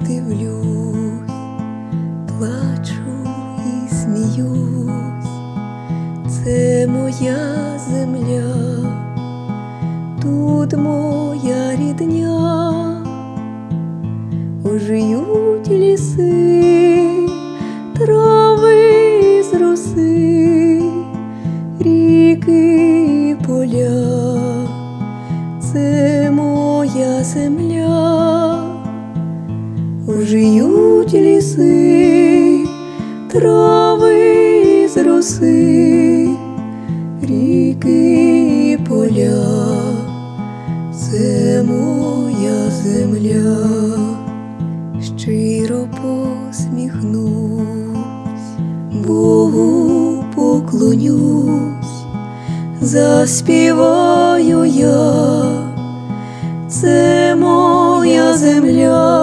дивлюсь, плачу і сміюсь, це моя земля, тут моя рідня, ожиють ліси, трави з роси, ріки і поля, це моя земля, ожиють ліси, трави з роси, ріки і поля, це моя земля, щиро посміхнусь, Богу поклонюсь, заспіваю я, це моя земля,